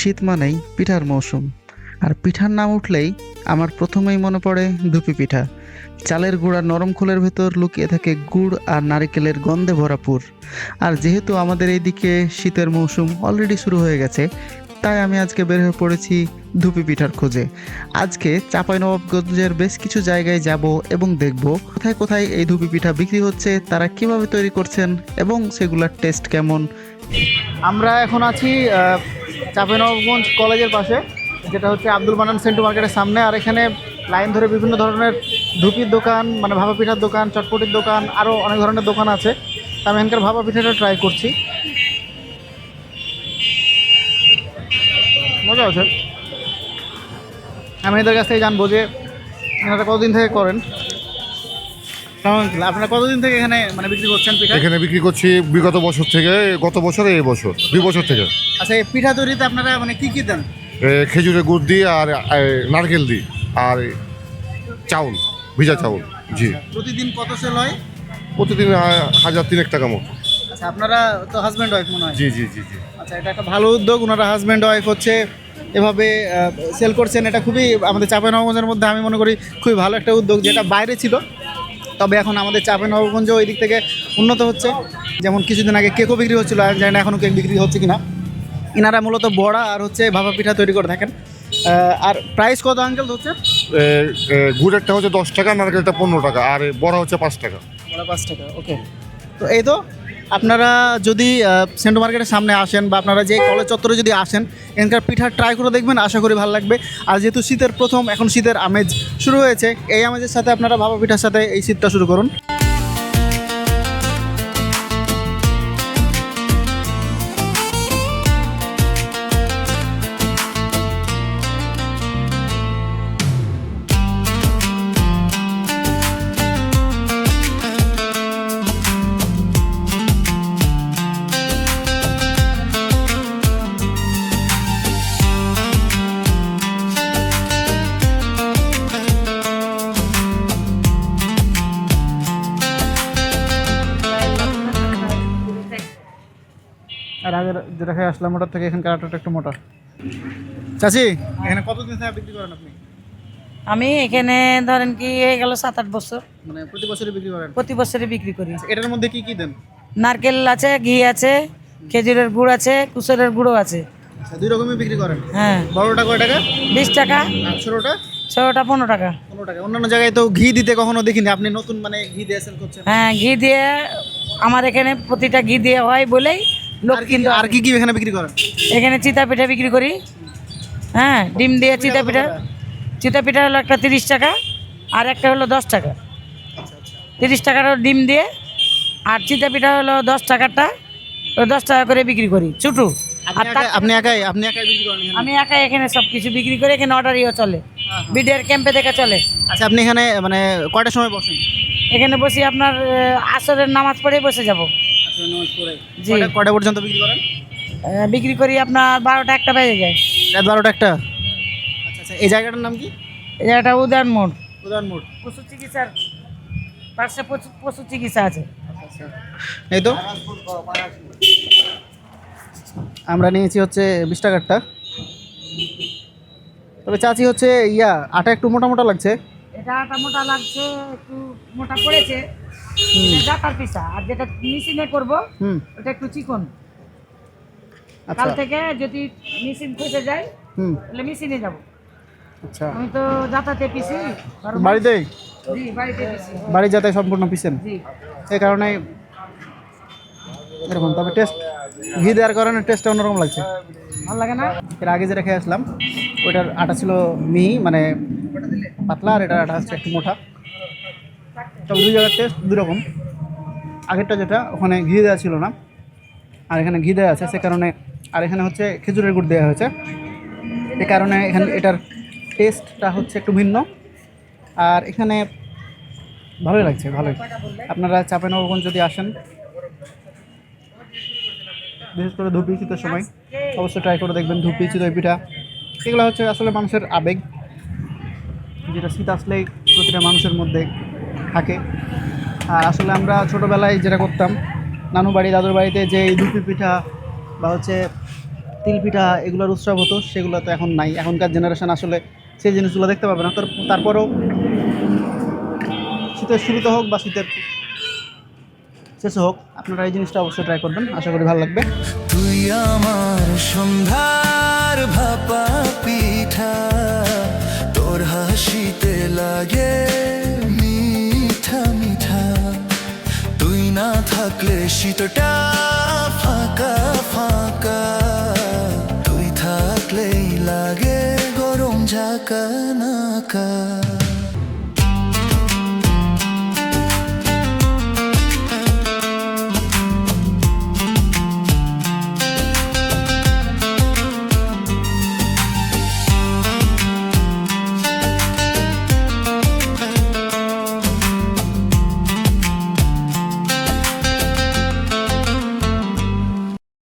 শীত মানেই পিঠার মৌসুম। আর পিঠার নাম উঠলেই আমার প্রথমেই মনে পড়ে ধুপি পিঠা। চালের গুঁড়া নরম খোলের ভেতর লুকিয়ে থাকে গুড় আর নারকেলের গন্ধে ভরাপুর আর যেহেতু আমাদের এইদিকে শীতের মৌসুম অলরেডি শুরু হয়ে গেছে, তাই আমি আজকে বের হয়ে পড়েছি ধুপি পিঠার খোঁজে। আজকে চাঁপাইনবাবগঞ্জের বেশ কিছু জায়গায় যাব এবং দেখব কোথায় কোথায় এই ধুপি পিঠা বিক্রি হচ্ছে, তারা কীভাবে তৈরি করছেন এবং সেগুলোর টেস্ট কেমন। আমরা এখন আছি আহ, চাঁপাইনবাবগঞ্জ কলেজের পাশে যেটা হচ্ছে আব্দুল মানান সেন্টু মার্কেটের সামনে। আর এখানে লাইন ধরে বিভিন্ন ধরনের ধুপির দোকান মানে ভাপা পিঠার দোকান চটপটির দোকান আরও অনেক ধরনের দোকান আছে। আমি এখানকার ভাপা পিঠাটা ট্রাই করছি। মজা আছে। আমি এদের কাছ থেকে জানব যে এনারা কতদিন থেকে করেন? আপনারা কতদিন থেকে এখানে মানে বিক্রি করছেন পিঠা? এখানে বিক্রি করছি বিগত বছর থেকে গত বছর এই বছর দুই বছর থেকে। আচ্ছা এই পিঠা তৈরিতে আপনারা মানে কি কি দেন? খেজুরের গুড় দিই আর নারকেল দিই আর চাউল ভিজা চাউল জি। প্রতিদিন কত সেল হয়? প্রতিদিন হাজার তিনেক টাকা মতো। আচ্ছা আপনারা তো হাজব্যান্ড ওয়াইফ মনে হয়। জি জি জি জি। আচ্ছা এটা একটা ভালো উদ্যোগ ওনারা হাজব্যান্ড ওয়াইফ হচ্ছে এভাবে সেল করছেন এটা খুবই আমাদের চাঁপাইনবাবগঞ্জের মধ্যে আমি মনে করি খুবই ভালো একটা উদ্যোগ যেটা বাইরে ছিল। তবে এখন আমাদের চাঁপাইনবাবগঞ্জ ওই দিক থেকে উন্নত হচ্ছে। যেমন কিছুদিন আগে কেকও বিক্রি হচ্ছিল আর জানি না এখনও কেক বিক্রি হচ্ছে কি না এনারা মূলত বড়া আর হচ্ছে ভাপা পিঠা তৈরি করে থাকেন। আর প্রাইস কত আঙ্কেল হচ্ছে গুড়েরটা হচ্ছে দশ টাকা নারকেলটা পনেরো টাকা আর বড়া হচ্ছে পাঁচ টাকা। বড়া পাঁচ টাকা ওকে তো এই তো? আপনারা যদি সেন্ট্রাল মার্কেটের সামনে আসেন বা আপনারা যে কলেজ চত্বরে যদি আসেন, এখানকার পিঠা ট্রাই করে দেখবেন, আশা করি ভালো লাগবে। আর যেহেতু শীতের প্রথম, এখন শীতের আমেজ শুরু হয়েছে, এই আমেজের সাথে আপনারা ভাপা পিঠার সাথে এই শীতটা শুরু করুন। আর আগের যেটা খেয়ে আসলাম ওটার থেকে এখানকার আটাটা একটু মোটা। চাচি এখানে কতদিন থেকে বিক্রি করেন আপনি? আমি এখানে ধরেন কি হয়ে গেল সাত আট বছর। মানে প্রতি বছরই বিক্রি করেন? প্রতি বছরে বিক্রি করি। এটার মধ্যে কি কি দেন? নারকেল আছে ঘি আছে খেজুরের গুড় আছে কুসরের গুঁড়ো আছে। আচ্ছা দুই রকমই বিক্রি করেন? হ্যাঁ। বড়টা কয় টাকা? বিশ টাকা। ছোটোটা? ছোটোটা পনেরো টাকা। পনেরো টাকা। অন্যান্য জায়গায় তো ঘি দিতে কখনো দেখিনি। আপনি নতুন মানে ঘি দিয়ে সেল করছেন? হ্যাঁ ঘি দিয়ে আমার এখানে প্রতিটা ঘি দিয়ে হয় বলেই লোক কিন্তু আর কি কি এখানে বিক্রি করেন? এখানে চিতা পিঠা বিক্রি করি। হ্যাঁ ডিম দিয়ে চিতা পিঠা। চিতা পিঠা হলো একটা তিরিশ টাকা আর একটা হলো দশ টাকা। তিরিশ টাকার ডিম দিয়ে আর চিতা পিঠা হলো দশ টাকারটা। দশ টাকা করে বিক্রি করি। ছোটো আর আপনি একাই- আপনি একাই বিক্রি করেন আমি একাই এখানে সব কিছু বিক্রি করে এখানে অর্ডারিও চলে। বিডিআর ক্যাম্পে থেকে চলে। আচ্ছা আপনি এখানে মানে কয়টার সময় বসেন? এখানে বসি আপনার আসরের নামাজ পড়ে বসে যাব। জি। কয়টা পর্যন্ত বিক্রি করেন? আহ, বিক্রি করি আপনার বারোটা একটা বেজে যায়। রাত বারোটা একটা? আচ্ছা আচ্ছা এই জায়গাটার নাম কি? এই জায়গাটা উদয়ন মোড়। উদান মোড়। পশু চিকিৎসার পাশে পশু- পশু চিকিৎসা আছে। এই তো। আমরা নিয়েছি হচ্ছে বিশ টাকারটা। তবে চাচি হচ্ছে ইয়া আটা একটু মোটা মোটা লাগছে। এটা আটা মোটা লাগছে একটু মোটা পড়েছে। জাতার পিসা আর যেটা মেশিনে করব হুম। ওটা একটু চিকন। আচ্ছা। কাল থেকে যদি মেশিন ফেসে যায় হুম। তাহলে মেশিনে যাব। আচ্ছা। আমি তো যাতাতে পিসি কারণ- জি বাড়িতে পিসি বাড়ি যাতে সম্পূর্ণ পিছেন? জি। এই কারণে এরকম তবে টেস্ট ঘি দেওয়ার কারণে টেস্টটা অন্যরকম লাগছে। ভালো লাগে না? এর আগে যেটা খেয়ে আসলাম ওইটার আটা ছিল মিহি মানে পাতলা আর এটার আটা হচ্ছে একটু মোটা। তবে দুই জায়গার টেস্ট দুই রকম আগেরটা যেটা, ওখানে ঘি দেওয়া ছিল না। আর এখানে ঘি দেওয়া আছে, সে কারণে, আর এখানে হচ্ছে খেজুরের গুড় দেওয়া হয়েছে। এ কারণে এখানে, এটার টেস্টটা হচ্ছে একটু ভিন্ন। আর এখানে ভালোই লাগছে, ভালোই। আপনারা চাপেনবাবগঞ্জ যদি আসেন, বিশেষ করে ধুপি শীতের সময়, অবশ্যই ট্রাই করে দেখবেন ধুপি চিতই পিঠা এগুলো হচ্ছে আসলে মানুষের আবেগ। যেটা শীত আসলেই প্রতিটা মানুষের মধ্যে থাকে। আর আসলে আমরা ছোটোবেলায় যেটা করতাম, নানু বাড়ি, দাদুর বাড়িতে যে ধুপি পিঠা বা হচ্ছে তিল পিঠা এগুলোর উৎসব হতো, সেগুলো তো এখন নাই। এখনকার জেনারেশন আসলে সেই জিনিসগুলো দেখতে পাবে না। তার- তারপরেও শীতের শুরুতে হোক বা শীতের শেষে হোক, আপনারা এই জিনিসটা অবশ্যই ট্রাই করবেন। আশা করি ভালো লাগবে। তুই আমার সন্ধ্যার ভাপা পিঠা, তোর হাসিতে লাগে তুই না থাকলে শীতটা ফাঁকা ফাঁকা। তুই থাকলেই লাগে গরম ঝাঁকা নাকা।